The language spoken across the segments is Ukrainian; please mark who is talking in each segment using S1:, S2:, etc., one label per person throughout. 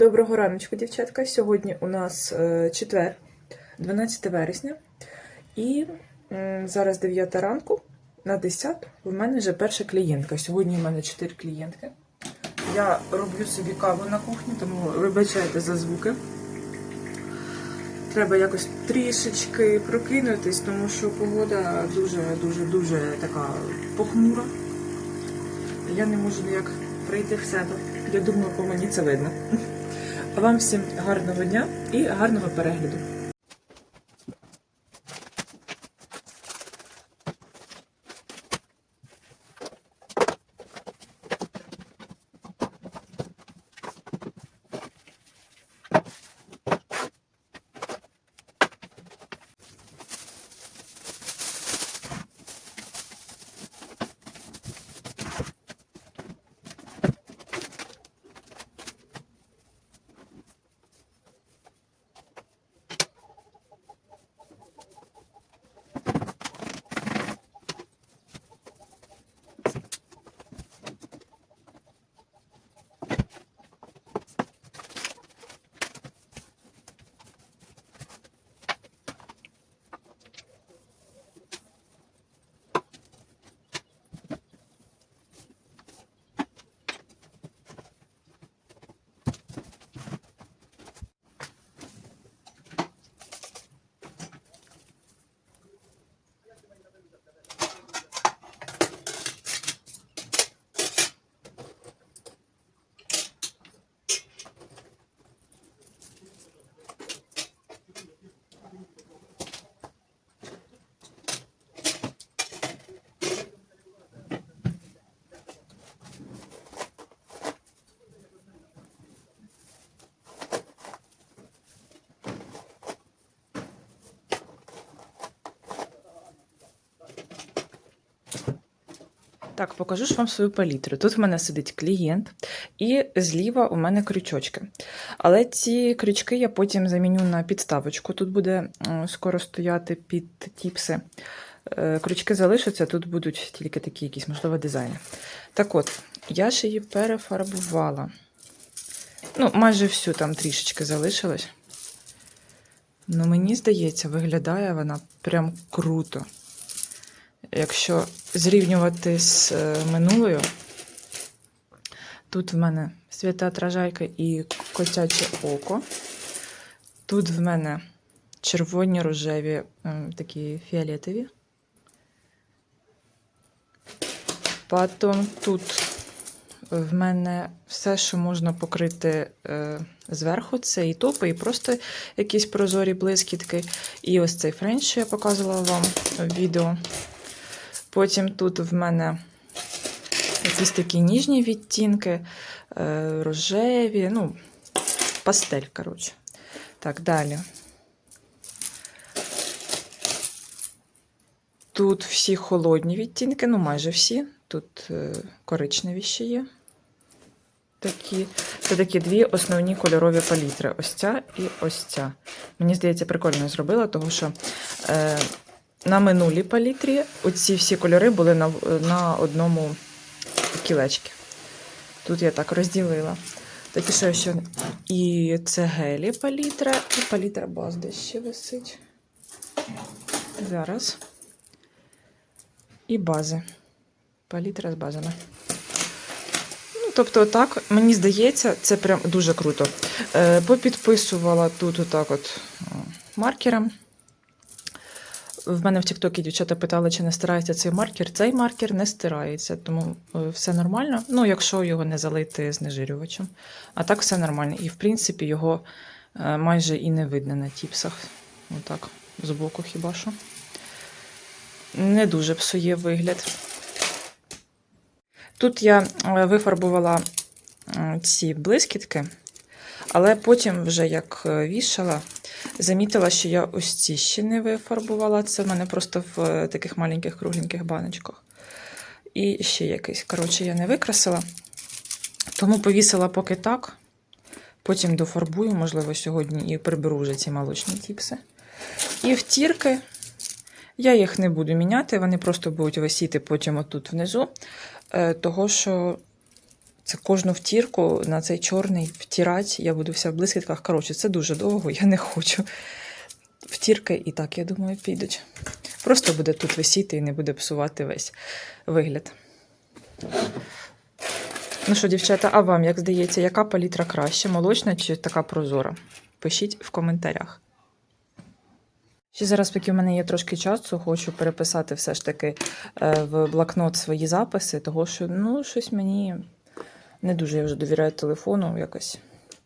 S1: Доброго раночку, дівчатка. Сьогодні у нас е, четвер, 12 вересня. І зараз 9 ранку на 10 в мене вже перша клієнтка. Сьогодні в мене 4 клієнтки. Я роблю собі каву на кухні, тому вибачайте за звуки. Треба якось трішечки прокинутись, тому що погода дуже-дуже дуже така похмура. Я не можу ніяк прийти в себе. Я думаю, по мені це видно. Вам всім гарного дня і гарного перегляду. Так, покажу ж вам свою палітру. Тут в мене сидить клієнт, і зліва у мене крючочки. Але ці крючки я потім заміню на підставочку. Тут буде скоро стояти під тіпси. Е, Крючки залишаться, тут будуть тільки такі якісь, можливо, дизайни. Так от, я ж її перефарбувала. Ну, майже всю там трішечки залишилось. Ну, мені здається, виглядає вона прям круто. Якщо зрівнювати з е, минулою, тут в мене світоотражайка і котяче око. Тут в мене червоні рожеві, такі фіолетові. Потім тут в мене все, що можна покрити е, зверху, це і топи, і просто якісь прозорі блискітки. І ось цей френч, що я показувала вам в відео. Потім тут в мене якісь такі ніжні відтінки, е, рожеві, ну, пастель, коротше. Так, далі. Тут всі холодні відтінки, ну майже всі. Тут е, коричневі ще є. Такі. Це такі дві основні кольорові палітри. Ось ця і ось ця. Мені здається, прикольно зробила, тому що е, на минулій палітрі оці всі кольори були на, на одному кілечці. Тут я так розділила. Такі що ще. І це гелі палітра, і палітра баз десь ще висить. Зараз. І бази. Палітра з базами. Ну, тобто, так, мені здається, це прям дуже круто. Е, попідписувала тут отак от маркером. В мене в Тіктокі дівчата питали, чи не стирається цей маркер. Цей маркер не стирається, тому е, все нормально. Ну, якщо його не залити знежирювачем. А так все нормально. І, в принципі, його е, майже і не видно на тіпсах. Отак, збоку хіба що. Не дуже псує вигляд. Тут я е, вифарбувала ці блискітки, але потім, вже як е, вішала, замітила, що я ось ці ще не вифарбувала. Це в мене просто в е, таких маленьких кругленьких баночках. І ще якийсь. Коротше, я не викрасила. Тому повісила поки так. Потім дофарбую, можливо, сьогодні і приберу вже ці молочні тіпси. І втірки. Я їх не буду міняти, вони просто будуть висіти потім отут внизу. Е, Того, що Це кожну втірку на цей чорний втірати, я буду вся в блискітках. Коротше, це дуже довго, я не хочу. Втірки і так, я думаю, підуть. Просто буде тут висіти і не буде псувати весь вигляд. Ну що, дівчата, а вам як здається, яка палітра краще, молочна чи така прозора? Пишіть в коментарях. Ще зараз, поки в мене є трошки часу, хочу переписати все ж таки е, в блокнот свої записи, того що ну, щось мені не дуже я вже довіряю телефону, якось,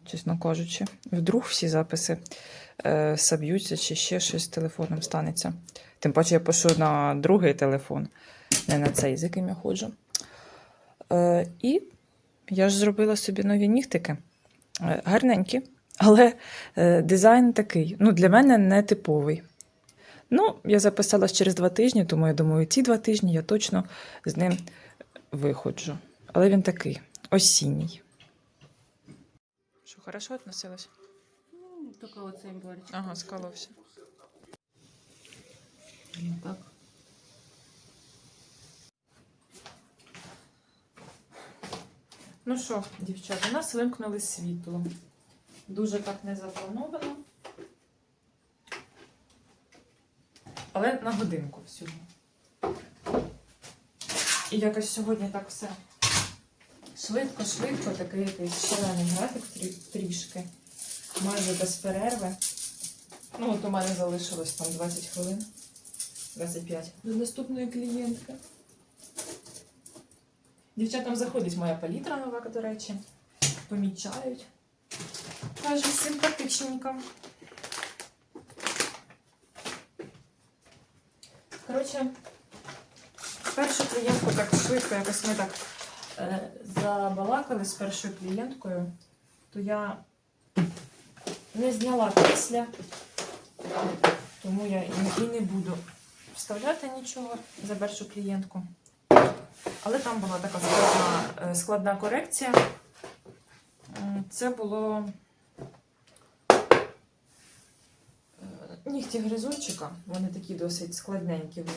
S1: чесно кажучи. Вдруг всі записи е, соб'ються чи ще щось з телефоном станеться. Тим паче я пишу на другий телефон, не на цей, з яким я ходжу. Е, і я ж зробила собі нові нігтики. Е, гарненькі, але е, дизайн такий. Ну, для мене не типовий. Ну, я записалась через два тижні, тому я думаю, ці два тижні я точно з ним виходжу. Але він такий осінній. Що, хорошо относилась?
S2: Ну, Только оцей борщ.
S1: Ага, скаловся.
S2: Ну, так.
S1: Ну що, дівчата, у нас вимкнули світло. Дуже так не заплановано. Але на годинку всього. І якось сьогодні так все швидко-швидко, такий якийсь шалений графік трішки. Майже без перерви. Ну, от у мене залишилось там 20 хвилин. 25. До наступної клієнтки. Дівчатам заходить моя палітра нова, до речі. Помічають. Каже, симпатичненько. Коротше, першу клієнтку так швидко, якось ми так забалакали з першою клієнткою, то я не зняла після, тому я і не, буду вставляти нічого за першу клієнтку. Але там була така складна, е, складна корекція. Це було е, нігті гризунчика. Вони такі досить складненькі в.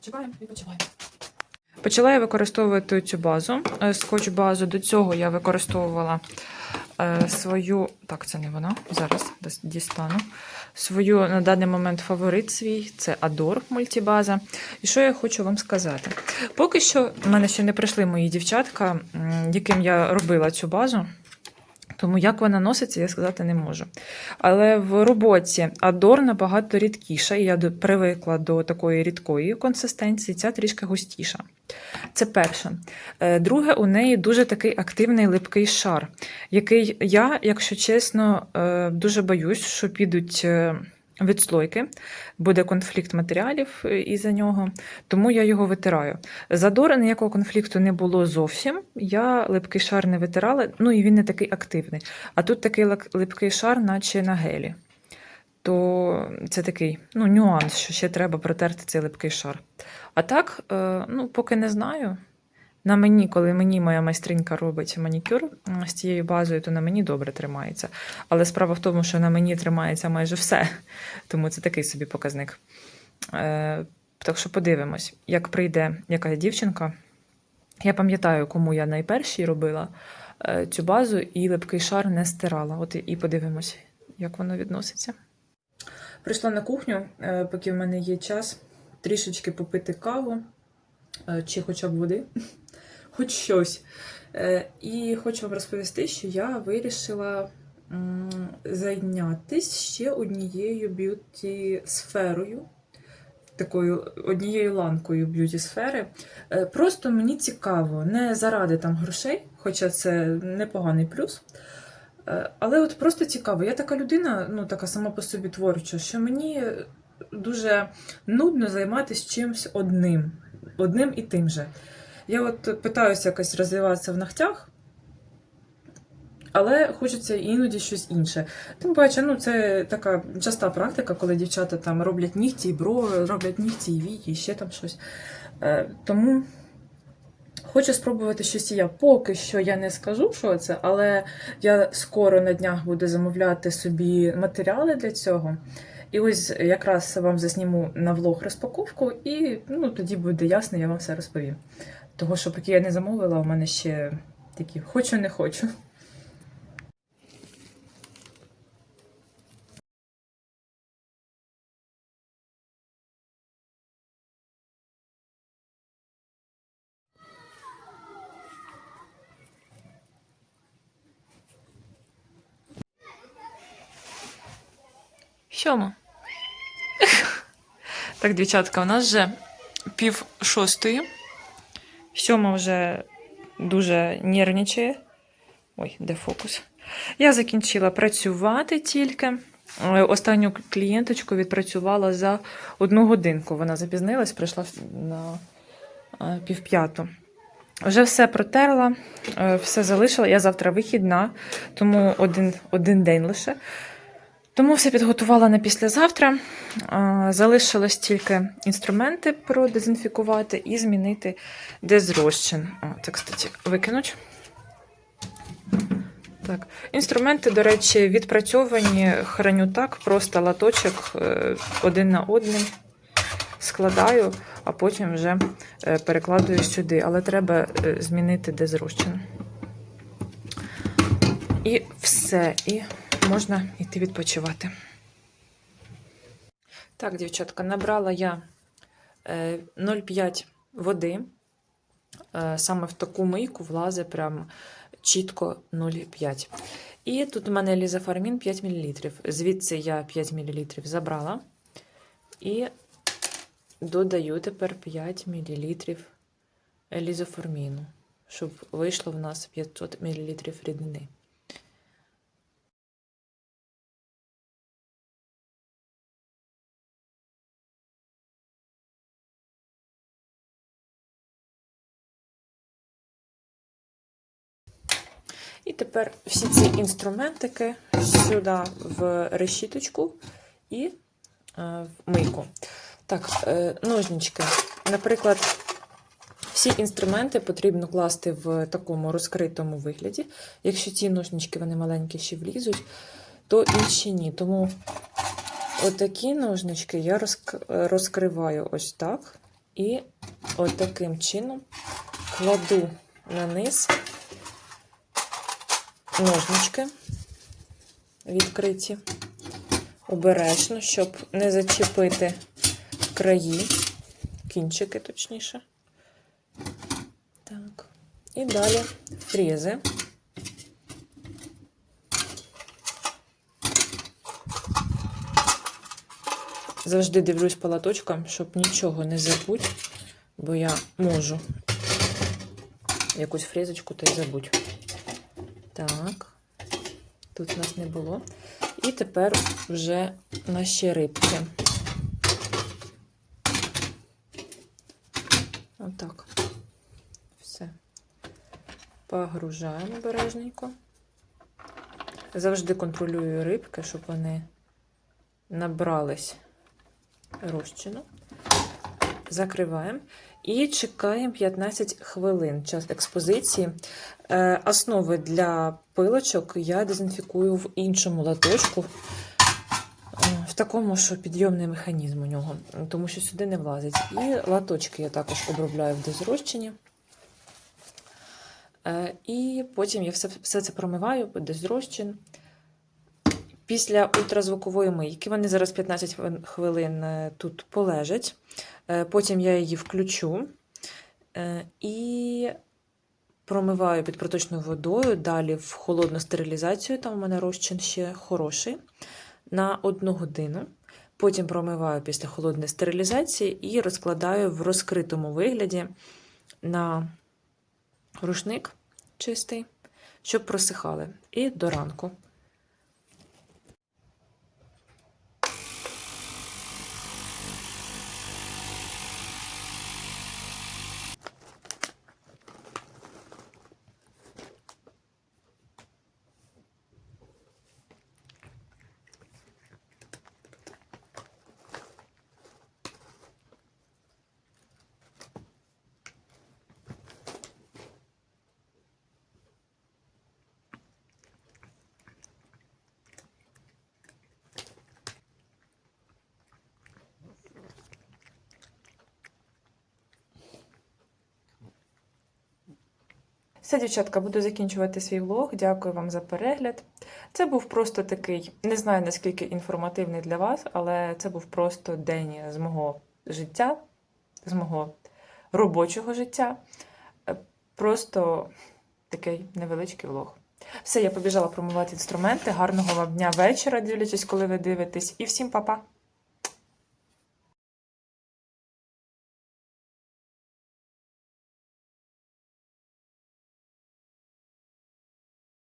S1: Чекаємо і почуваємо. Почала я використовувати цю базу, е, скотч-базу. До цього я використовувала е, свою. Так, це не вона. Зараз дістану. Свою на даний момент фаворит свій це Адор мультібаза. І що я хочу вам сказати? Поки що в мене ще не прийшли мої дівчатка, яким я робила цю базу. Тому як вона носиться, я сказати не можу. Але в роботі Адор набагато рідкіша, і я привикла до такої рідкої консистенції, ця трішки густіша. Це перше. Е, Друге, у неї дуже такий активний липкий шар, який я, якщо чесно, е, дуже боюсь, що підуть. Відслойки, буде конфлікт матеріалів е, із-за нього, тому я його витираю. Задора ніякого конфлікту не було зовсім. Я липкий шар не витирала, ну і він не такий активний. А тут такий липкий шар, наче на гелі. То це такий ну, нюанс, що ще треба протерти цей липкий шар. А так, е, ну, поки не знаю. На мені, коли мені моя майстринька робить манікюр з цією базою, то на мені добре тримається. Але справа в тому, що на мені тримається майже все. Тому це такий собі показник. Е, так що подивимось, як прийде якась дівчинка. Я пам'ятаю, кому я найпершій робила е, цю базу, і липкий шар не стирала. От і- і подивимось, як воно відноситься. Прийшла на кухню, е, поки в мене є час, трішечки попити каву е, чи хоча б води, хоч щось. Е, І хочу вам розповісти, що я вирішила зайнятися ще однією б'юті-сферою, такою однією ланкою б'юті-сфери. Е, Просто мені цікаво, не заради там грошей, хоча це непоганий плюс. Е, Але от просто цікаво. Я така людина, ну така сама по собі творча, що мені дуже нудно займатися чимось одним, одним і тим же. Я от питаюся якось розвиватися в ногтях. Але хочеться іноді щось інше. Тим паче, ну це така часта практика, коли дівчата там роблять нігті і брови, роблять нігті і вії, і ще там щось. Е, тому хочу спробувати щось і я. Поки що я не скажу, що це, але я скоро на днях буду замовляти собі матеріали для цього. І ось якраз вам засніму на влог розпаковку, і ну, тоді буде ясно, я вам все розповім. Того, що поки я не замовила, у мене ще такі хочу, не хочу. Сьома. Так, дівчатка, у нас вже пів шостої. Сьома вже дуже нервничає. Ой, де фокус? Я закінчила працювати тільки. Е, Останню клієнточку відпрацювала за одну годинку. Вона запізнилась, прийшла на е, півп'яту. Вже все протерла, е, все залишила. Я завтра вихідна, тому один, один день лише. Тому все підготувала на післязавтра. Залишилось тільки інструменти продезінфікувати і змінити дезрозчин. О, це, кстати, викинуть. Так. Інструменти, до речі, відпрацьовані, храню так, просто латочок е, один на одним складаю, а потім вже е, перекладую сюди. Але треба е, змінити дезрозчин. І все. І можна йти відпочивати. Так, дівчатка, набрала я е, 0,5 води. Е, Саме в таку мийку влазить прям чітко 0,5. І тут у мене лізофармін 5 мл. Звідси я 5 мл забрала. І додаю тепер 5 мл лізоформіну, щоб вийшло в нас 500 мл рідини. Тепер всі ці інструментики сюди в решіточку і е, в мийку. Так, е, ножнички. Наприклад, всі інструменти потрібно класти в такому розкритому вигляді. Якщо ці ножнички вони маленькі ще влізуть, то інші ні. Тому отакі ножнички я розк- розкриваю ось так. І отаким чином кладу на низ ножнички відкриті обережно, щоб не зачепити краї, кінчики, точніше. Так. І далі фрези. Завжди дивлюсь по латочкам, щоб нічого не забудь, бо я можу якусь фрезочку та й забудь. Так, тут нас не було. І тепер вже наші рибки. Отак. Все. Погружаємо обережненько. Завжди контролюю рибки, щоб вони набрались розчину. Закриваємо. І чекаємо 15 хвилин час експозиції. Е, Основи для пилочок я дезінфікую в іншому латочку, е, в такому, що підйомний механізм у нього, тому що сюди не влазить. І латочки я також обробляю в дезрозчині. Е, І потім я все, все це промиваю, дезрозчин. Після ультразвукової мийки вони зараз 15 хвилин- е, тут полежать. Е, Потім я її включу е, і промиваю під проточною водою. Далі в холодну стерилізацію, там у мене розчин ще хороший, на одну годину. Потім промиваю після холодної стерилізації і розкладаю в розкритому вигляді на рушник чистий, щоб просихали. І до ранку. Все, дівчатка, буду закінчувати свій влог. Дякую вам за перегляд. Це був просто такий, не знаю наскільки інформативний для вас, але це був просто день з мого життя, з мого робочого життя. Е, Просто такий невеличкий влог. Все, я побіжала промивати інструменти. Гарного вам дня вечора, дивлячись, коли ви дивитесь. І всім па-па!